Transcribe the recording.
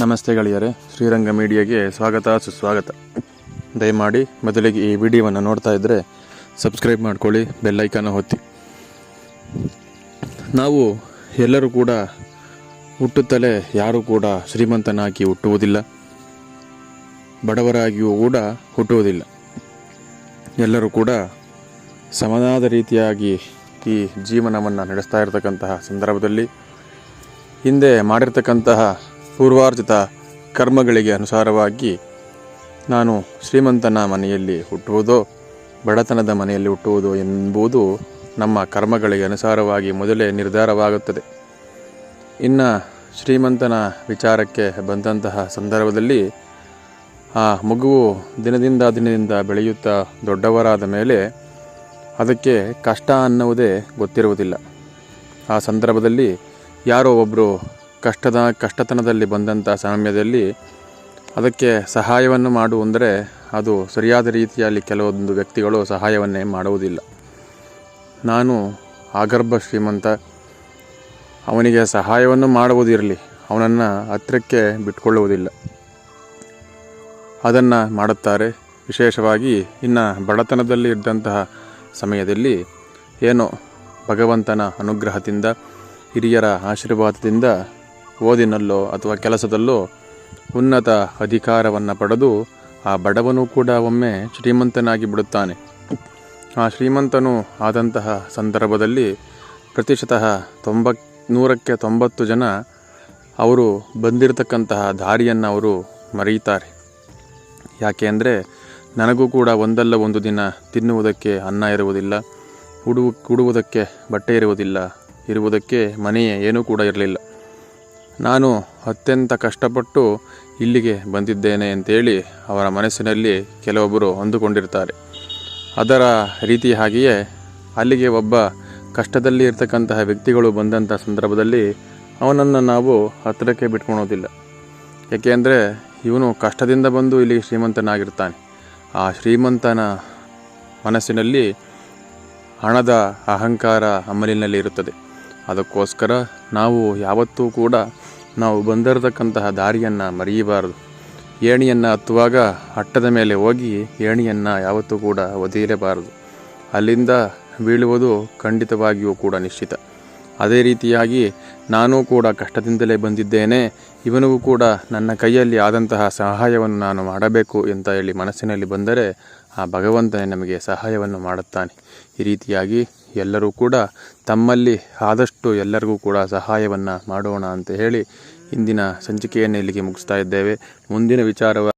ನಮಸ್ತೆ ಗೆಳೆಯರೆ, ಶ್ರೀರಂಗ ಮೀಡಿಯಾಗೆ ಸ್ವಾಗತ, ಸುಸ್ವಾಗತ. ದಯಮಾಡಿ ಮೊದಲಿಗೆ ಈ ವಿಡಿಯೋವನ್ನು ನೋಡ್ತಾ ಇದ್ದರೆ ಸಬ್ಸ್ಕ್ರೈಬ್ ಮಾಡ್ಕೊಳ್ಳಿ ಬೆಲ್ಲೈಕನ್ನು ಹೊತ್ತಿ ನಾವು ಎಲ್ಲರೂ ಕೂಡ ಹುಟ್ಟುತ್ತಲೇ ಯಾರೂ ಕೂಡ ಶ್ರೀಮಂತನಾಗಿ ಹುಟ್ಟುವುದಿಲ್ಲ. ಬಡವರಾಗಿಯೂ ಕೂಡ ಹುಟ್ಟುವುದಿಲ್ಲ. ಎಲ್ಲರೂ ಕೂಡ ಸಮನಾದ ರೀತಿಯಾಗಿ ಈ ಜೀವನವನ್ನು ನಡೆಸ್ತಾ ಇರತಕ್ಕಂತಹ ಸಂದರ್ಭದಲ್ಲಿ, ಹಿಂದೆ ಮಾಡಿರ್ತಕ್ಕಂತಹ ಪೂರ್ವಾರ್ಜಿತ ಕರ್ಮಗಳಿಗೆ ಅನುಸಾರವಾಗಿ ನಾನು ಶ್ರೀಮಂತನ ಮನೆಯಲ್ಲಿ ಹುಟ್ಟುವುದೋ, ಬಡತನದ ಮನೆಯಲ್ಲಿ ಹುಟ್ಟುವುದು ಎಂಬುದು ನಮ್ಮ ಕರ್ಮಗಳಿಗೆ ಅನುಸಾರವಾಗಿ ಮೊದಲೇ ನಿರ್ಧಾರವಾಗುತ್ತದೆ. ಇನ್ನು ಶ್ರೀಮಂತನ ವಿಚಾರಕ್ಕೆ ಬಂದಂತಹ ಸಂದರ್ಭದಲ್ಲಿ ಆ ಮಗುವು ದಿನದಿಂದ ದಿನದಿಂದ ಬೆಳೆಯುತ್ತಾ ದೊಡ್ಡವರಾದ ಮೇಲೆ ಅದಕ್ಕೆ ಕಷ್ಟ ಅನ್ನುವುದೇ ಗೊತ್ತಿರುವುದಿಲ್ಲ. ಆ ಸಂದರ್ಭದಲ್ಲಿ ಯಾರೋ ಒಬ್ಬರು ಕಷ್ಟದ ಕಷ್ಟತನದಲ್ಲಿ ಬಂದಂಥ ಸಮಯದಲ್ಲಿ ಅದಕ್ಕೆ ಸಹಾಯವನ್ನು ಮಾಡು ಅಂದರೆ ಅದು ಸರಿಯಾದ ರೀತಿಯಲ್ಲಿ ಕೆಲವೊಂದು ವ್ಯಕ್ತಿಗಳು ಸಹಾಯವನ್ನೇ ಮಾಡುವುದಿಲ್ಲ. ನಾನು ಆಗರ್ಭ ಶ್ರೀಮಂತ, ಅವನಿಗೆ ಸಹಾಯವನ್ನು ಮಾಡುವುದಿರಲಿ, ಅವನನ್ನು ಹತ್ತಿರಕ್ಕೆ ಬಿಟ್ಕೊಳ್ಳುವುದಿಲ್ಲ ಅದನ್ನು ಮಾಡುತ್ತಾರೆ. ವಿಶೇಷವಾಗಿ ಇನ್ನು ಬಡತನದಲ್ಲಿ ಇದ್ದಂತಹ ಸಮಯದಲ್ಲಿ ಏನೋ ಭಗವಂತನ ಅನುಗ್ರಹದಿಂದ, ಹಿರಿಯರ ಆಶೀರ್ವಾದದಿಂದ ಓದಿನಲ್ಲೋ ಅಥವಾ ಕೆಲಸದಲ್ಲೋ ಉನ್ನತ ಅಧಿಕಾರವನ್ನು ಪಡೆದು ಆ ಬಡವನು ಕೂಡ ಒಮ್ಮೆ ಶ್ರೀಮಂತನಾಗಿ ಬಿಡುತ್ತಾನೆ. ಆ ಶ್ರೀಮಂತನು ಆದಂತಹ ಸಂದರ್ಭದಲ್ಲಿ ಪ್ರತಿಶತಃ ತೊಂಬತ್ ನೂರಕ್ಕೆ ತೊಂಬತ್ತು ಜನ ಅವರು ಬಂದಿರತಕ್ಕಂತಹ ದಾರಿಯನ್ನು ಅವರು ಮರೆಯುತ್ತಾರೆ. ಯಾಕೆ ಅಂದರೆ ನನಗೂ ಕೂಡ ಒಂದಲ್ಲ ಒಂದು ದಿನ ತಿನ್ನುವುದಕ್ಕೆ ಅನ್ನ ಇರುವುದಿಲ್ಲ, ಉಡುವು ಉಡುವುದಕ್ಕೆ ಬಟ್ಟೆ ಇರುವುದಿಲ್ಲ, ಇರುವುದಕ್ಕೆ ಮನೆಯೇ ಏನೂ ಕೂಡ ಇರಲಿಲ್ಲ. ನಾನು ಅತ್ಯಂತ ಕಷ್ಟಪಟ್ಟು ಇಲ್ಲಿಗೆ ಬಂದಿದ್ದೇನೆ ಅಂತೇಳಿ ಅವರ ಮನಸ್ಸಿನಲ್ಲಿ ಕೆಲವೊಬ್ಬರು ಹೊಂದಿಕೊಂಡಿರ್ತಾರೆ. ಅದರ ರೀತಿ ಹಾಗೆಯೇ ಅಲ್ಲಿಗೆ ಒಬ್ಬ ಕಷ್ಟದಲ್ಲಿ ಇರ್ತಕ್ಕಂತಹ ವ್ಯಕ್ತಿಗಳು ಬಂದಂಥ ಸಂದರ್ಭದಲ್ಲಿ ಅವನನ್ನು ನಾವು ಹತ್ತಿರಕ್ಕೆ ಬಿಟ್ಕೊಳೋದಿಲ್ಲ. ಏಕೆಂದರೆ ಇವನು ಕಷ್ಟದಿಂದ ಬಂದು ಇಲ್ಲಿಗೆ ಶ್ರೀಮಂತನಾಗಿರ್ತಾನೆ. ಆ ಶ್ರೀಮಂತನ ಮನಸ್ಸಿನಲ್ಲಿ ಹಣದ ಅಹಂಕಾರ ಅಮಲಿನಲ್ಲಿ ಇರುತ್ತದೆ. ಅದಕ್ಕೋಸ್ಕರ ನಾವು ಯಾವತ್ತೂ ಕೂಡ ನಾವು ಬಂದಿರತಕ್ಕಂತಹ ದಾರಿಯನ್ನು ಮರೆಯಬಾರದು. ಏಣಿಯನ್ನು ಹತ್ತುವಾಗ ಅಟ್ಟದ ಮೇಲೆ ಹೋಗಿ ಏಣಿಯನ್ನು ಯಾವತ್ತೂ ಕೂಡ ಒದೆಯಲೇಬಾರದು ಅಲ್ಲಿಂದ ಬೀಳುವುದು ಖಂಡಿತವಾಗಿಯೂ ಕೂಡ ನಿಶ್ಚಿತ. ಅದೇ ರೀತಿಯಾಗಿ ನಾನೂ ಕೂಡ ಕಷ್ಟದಿಂದಲೇ ಬಂದಿದ್ದೇನೆ. ಇವನಿಗೂ ಕೂಡ ನನ್ನ ಕೈಯಲ್ಲಿ ಆದಂತಹ ಸಹಾಯವನ್ನು ನಾನು ಮಾಡಬೇಕು ಅಂತ ಹೇಳಿ ಮನಸ್ಸಿನಲ್ಲಿ ಬಂದರೆ ಆ ಭಗವಂತನೇ ನಮಗೆ ಸಹಾಯವನ್ನು ಮಾಡುತ್ತಾನೆ. ಈ ರೀತಿಯಾಗಿ ಎಲ್ಲರೂ ಕೂಡ ತಮ್ಮಲ್ಲಿ ಆದಷ್ಟು ಎಲ್ಲರಿಗೂ ಕೂಡ ಸಹಾಯವನ್ನು ಮಾಡೋಣ ಅಂತ ಹೇಳಿ ಇಂದಿನ ಸಂಚಿಕೆಯನ್ನು ಇಲ್ಲಿಗೆ ಮುಗಿಸ್ತಾ ಇದ್ದೇವೆ. ಮುಂದಿನ ವಿಚಾರವ